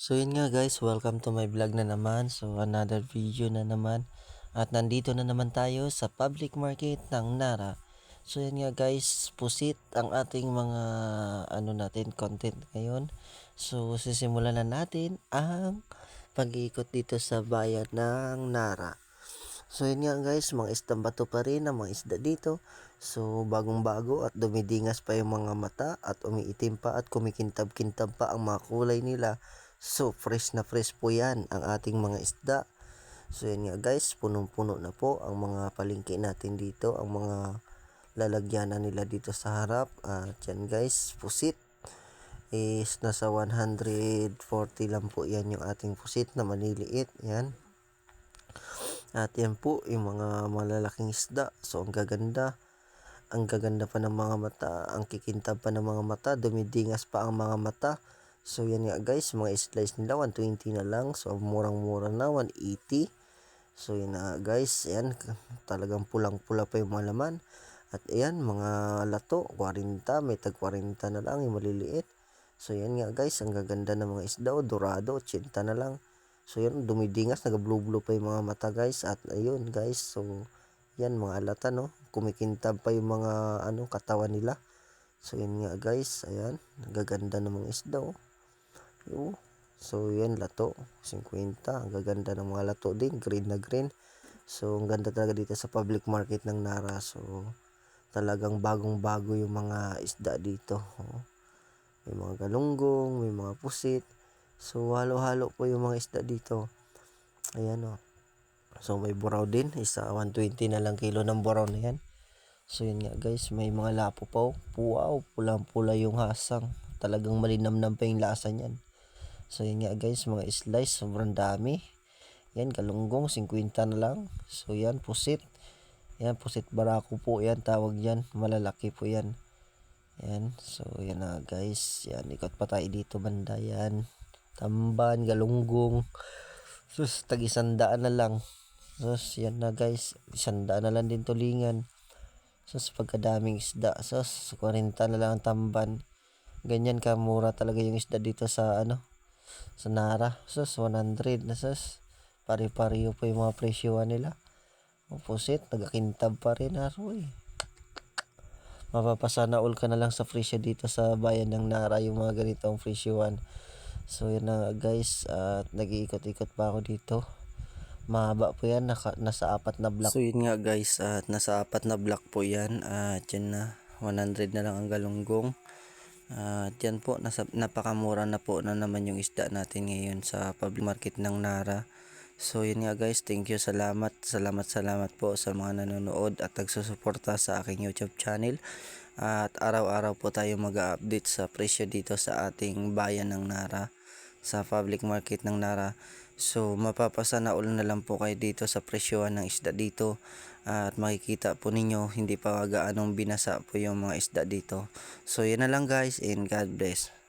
So yun nga guys, welcome to my vlog na naman. So another video na naman. At nandito na naman tayo sa public market ng Nara. So yun nga guys, pusit ang ating mga ano natin content ngayon. So sisimulan na natin ang pag-iikot dito sa bayan ng Nara. So yun nga guys, mga isdang bato pa rin ang mga isda dito. So bagong bago at dumidingas pa yung mga mata at umiitim pa at kumikintab-kintab pa ang mga kulay nila. So fresh na fresh po yan ang ating mga isda. So yun nga guys, punong-puno na po ang mga palingki natin dito, ang mga lalagyanan nila dito sa harap. At yan guys, pusit is nasa 140 lang po yan yung ating pusit na maliliit. Yan. At yan po yung mga malalaking isda. So ang gaganda. Ang gaganda pa ng mga mata. Ang kikintab pa ng mga mata. Dumidingas pa ang mga mata. So yan nga guys. Mga slice nila 120 na lang. So murang-mura na 180. So yan na guys. Yan. Talagang pulang-pula pa yung mga laman. At ayan mga lato. 40. May tag 40 na lang yung maliliit. So yan nga guys. Ang gaganda ng mga isda. O, dorado. 80 na lang. So yun, dumidingas, nag-blue-blue pa yung mga mata guys. At ayun guys, so yan mga alata no. Kumikintab pa yung mga ano katawan nila. So yun nga guys, ayan, nagaganda ng mga isda oh. Yo. So yan lato, 50. Ang gaganda ng mga lato din, green na green. So ang ganda talaga dito sa public market ng Nara. So talagang bagong-bago yung mga isda dito. Oh. May mga galunggong, may mga pusit. So, halo-halo po yung mga isda dito. Ayan o. So, may buraw din. Isa 120 na lang kilo ng buraw na yan. So, yun nga guys. May mga lapo pa o. Wow, pulang-pula yung hasang. Talagang malinamnam pa yung lasa niyan. So, yun nga guys. Mga slice. Sobrang dami. Yan, galunggong. 50 na lang. So, yan, pusit. Yan, pusit barako po yan. Tawag yan. Malalaki po yan. Yan. So, yan na guys. Yan, ikot pa tayo dito banda. Yan tamban, galunggong. Sus, tag isandaan na lang. Sus, yan na guys. Isandaan na lang din tulingan. Sus, pagkadaming isda. Sus, 40 na lang ang tamban. Ganyan ka, mura talaga yung isda dito sa ano, sa Nara. Sus, 100 na sus. Pari-pariyo po yung mga presyoan nila. Opposite, nagakintab pa rin. Aroy. Mapapasana all ka na lang sa presyo dito sa bayan ng Nara yung mga ganitong presyoan. So yun na guys, at nag-iikot-ikot pa ako dito. Mahaba po yan, naka, nasa apat na block. So yun nga guys, at nasa apat na block po yan. At yan na, 100 na lang ang galunggong. At yan po, nasa, napakamura na po na naman yung isda natin ngayon sa public market ng Nara. So yun nga guys, thank you, salamat, salamat, salamat po sa mga nanonood at nagsusuporta sa aking YouTube channel. At araw-araw po tayo mag-update sa presyo dito sa ating bayan ng Nara sa public market ng Nara. So mapapasana all na lang po kayo dito sa presyohan ng isda dito at makikita po ninyo hindi pa gaanong binasa po yung mga isda dito. So yan na lang guys and God bless.